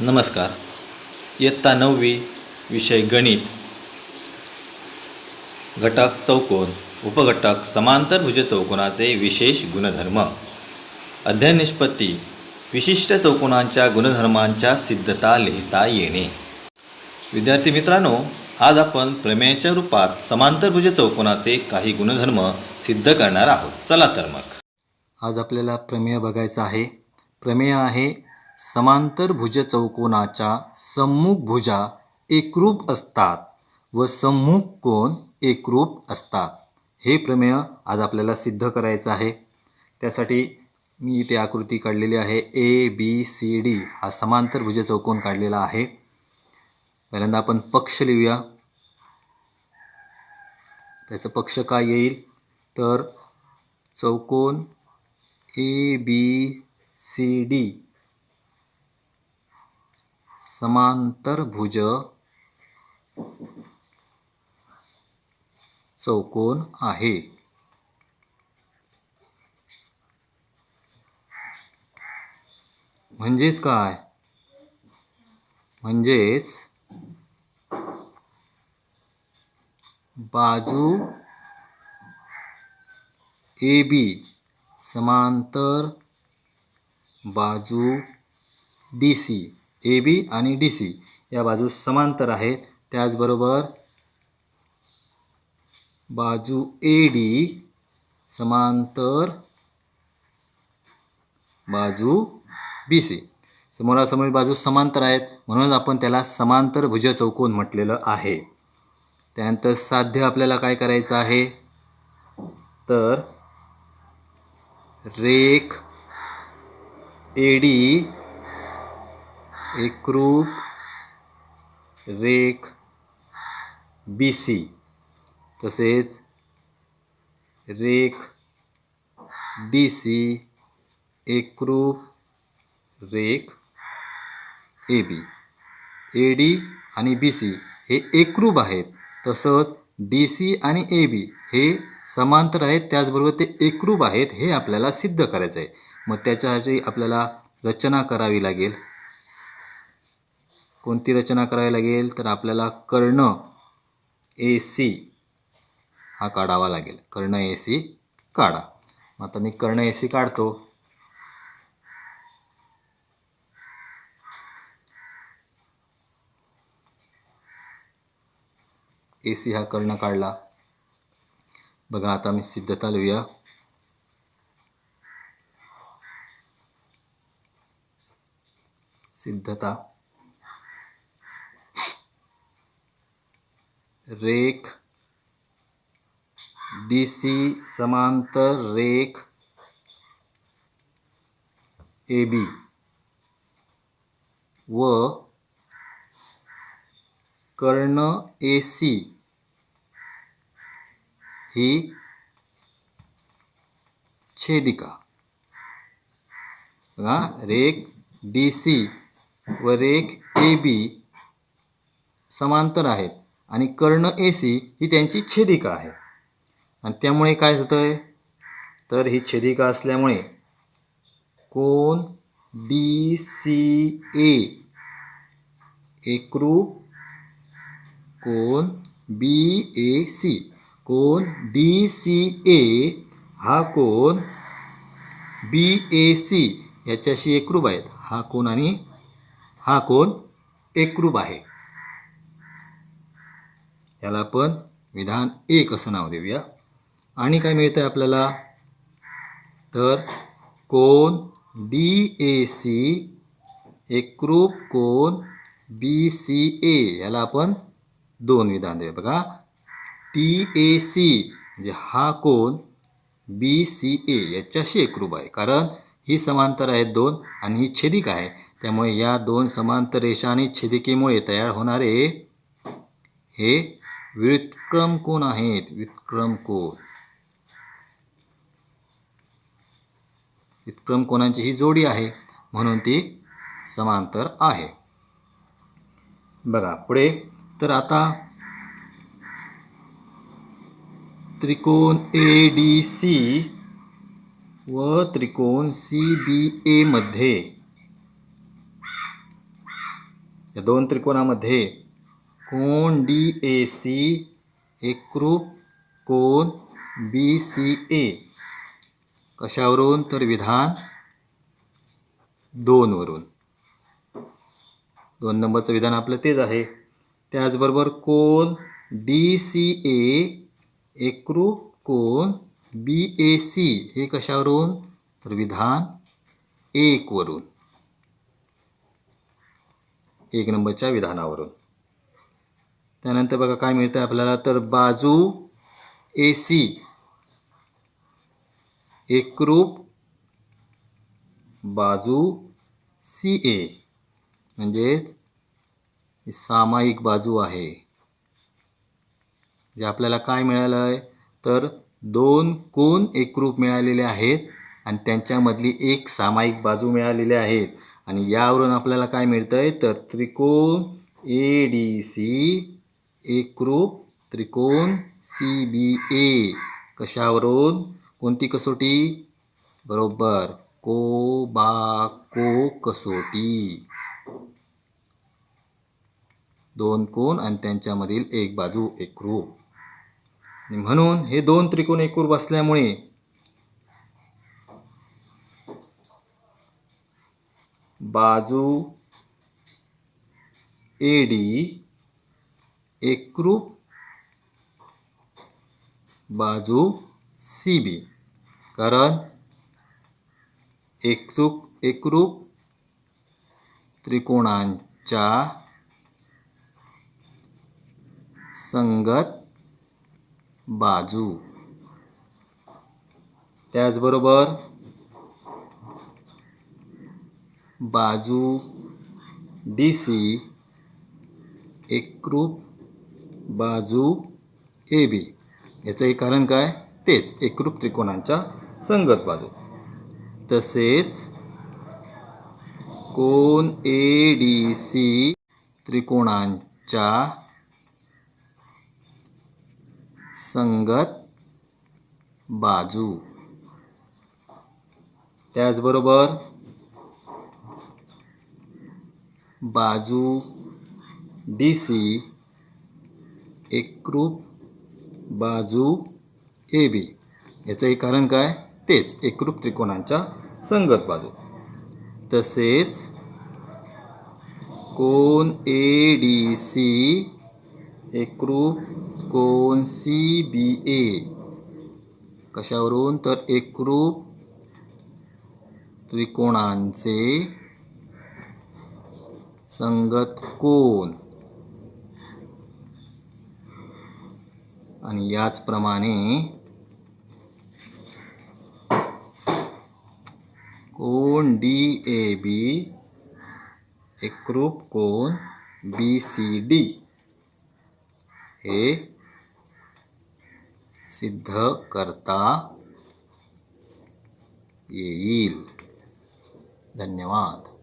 नमस्कार. इयत्ता नववी विषय गणित. घटक चौकोन उपघटक समांतर भुज चौकोनाचे विशेष गुणधर्म. अध्ययन निष्पत्ती विशिष्ट चौकोनांच्या गुणधर्मांच्या सिद्धता लिहिता येणे. विद्यार्थी मित्रांनो आज आपण प्रमेयाच्या रूपात समांतरभुज चौकोनाचे काही गुणधर्म सिद्ध करणार आहोत. चला तर मग. आज आपल्याला प्रमेय बघायचं आहे. प्रमेय आहे समांतर भुज चौकोनाच्या सम्मुख भुजा एकरूप असतात व सम्मुख कोण एकरूप असतात. हे प्रमेय आज आपल्याला सिद्ध करायचं आहे. त्यासाठी मी इथे आकृती काढलेली आहे. ए बी सी डी हा समांतर भुज चौकोन काढलेला आहे. पहिल्यांदा आपण पक्ष लिहूया. त्याचं पक्ष काय येईल? तर चौकोन ए बी सी डी समांतर भुज चौकोन आहे. म्हणजेच काय? म्हणजेच बाजू ए बी समांतर बाजू डी सी. ए बी आणि डी सी या बाजू समांतर आहेत. त्याचबरोबर बाजू ए डी समांतर बाजू बी सी. समोरासमोर बाजू समांतर आहेत. म्हणून आपण त्याला समांतर भुज चौकोन म्हटलेलं आहे. त्यानंतर साध्य आपल्याला काय करायचं आहे? तर रेख डी एकरूप रेख बी सी तसेच रेख डी सी एकरूप रेख ए बी ए डी आणि बी सी हे एकरूप आहेत तसंच डी सी आणि ए बी हे समांतर आहेत त्याचबरोबर ते एकरूप आहेत हे आपल्याला सिद्ध करायचं आहे मग त्याच्यासाठी आपल्याला रचना करावी लागेल. कोणती रचना करावी लागेल? तर आपल्याला कर्ण ए सी हा काढावा लागेल. कर्ण ए सी काढा. आता मी कर्ण ए सी काढतो. ए सी हा कर्ण काढला. बघा आता मी सिद्धता लिहूया. सिद्धता. रेख डी सी समांतर रेख ए बी व कर्ण ए सी ही छेदिका. बघा रेख डी सी व रेख ए बी समांतर आहेत. आणि कर्ण ए सी ही त्यांची छेदिका आहे. आणि त्यामुळे काय होतं आहे तर ही छेदिका असल्यामुळे कोण डी सी ए एकरूप कोण बी ए सी कोण डी सी ए हा कोण बी ए सी याच्याशी एकरूप आहेत. हा कोण आणि हा कोण एकरूप आहे. याला आपण विधान एक असं नाव देऊया. आणि काय मिळतं आहे आपल्याला? तर कोण डी ए सी एकरूप कोण बी सी ए याला आपण दोन विधान देऊया. बघा. टी ए सी म्हणजे हा कोण बी सी ए याच्याशी एकरूप आहे. कारण ही समांतर आहेत दोन आणि ही छेदिक आहे. त्यामुळे या दोन समांतर रेषा आणि छेदिकेमुळे तयार होणारे हे व्युत्क्रम कोण आहेत? व्युत्क्रम कोण? व्युत्क्रम कोणाची ही जोडी आहे? म्हणून ती समांतर आहे. बघा पुढे. तर आता त्रिकोण ए डी सी व त्रिकोण सी बी एमध्ये या दोन त्रिकोणामध्ये कोण? डी ए सी एकरूप कोण? B C A. कशावरून? तर विधान दोनवरून. दोन नंबरचं विधान आपलं तेच आहे. त्याचबरोबर कोण? डी सी ए एकरूप कोण? B A C. हे कशावरून? तर विधान एकवरून. एक नंबरच्या विधानावरून. त्यानंतर बघा काय मिळतं आपल्याला. तर बाजू ए सी एकरूप बाजू सी ए म्हणजेच सामायिक बाजू आहे. जे आपल्याला काय मिळालं आहे तर दोन कोण एकरूप मिळालेले आहेत आणि त्यांच्यामधली एक सामायिक बाजू मिळालेली आहेत. आणि यावरून आपल्याला काय मिळतं आहे तर त्रिकोण ए डी सी एकरूप त्रिकोण सी बी ए कशावरून? कोणती कसोटी? बरोबर. को बा को कसोटी. दोन कोण आणि त्यांच्यामधील एक बाजू एकरूप आणि म्हणून हे दोन त्रिकोण एकरूप असल्यामुळे बाजू ए डी एकरूप बाजू सी बी कारण एकरूप एकरूप त्रिकोणांच्या संगत बाजू. त्याचबरोबर बाजू डी सी एकरूप बाजू ए बी. याचंही कारण काय? तेच एकरूप त्रिकोणांच्या संगत बाजू. तसेच कोण ए डी सी त्रिकोणांच्या संगत बाजू. त्याचबरोबर बाजू डी सी एकरूप बाजू ए बी. याचंही कारण काय? तेच एकरूप त्रिकोणांच्या संगत बाजू. तसेच कोण ए डी सी एकरूप कोण सी बी ए. कशावरून? तर एकरूप त्रिकोणांचे संगत कोण कोण डी ए बी एकरूप कोण बी सी डी हे सिद्ध करता येईल धन्यवाद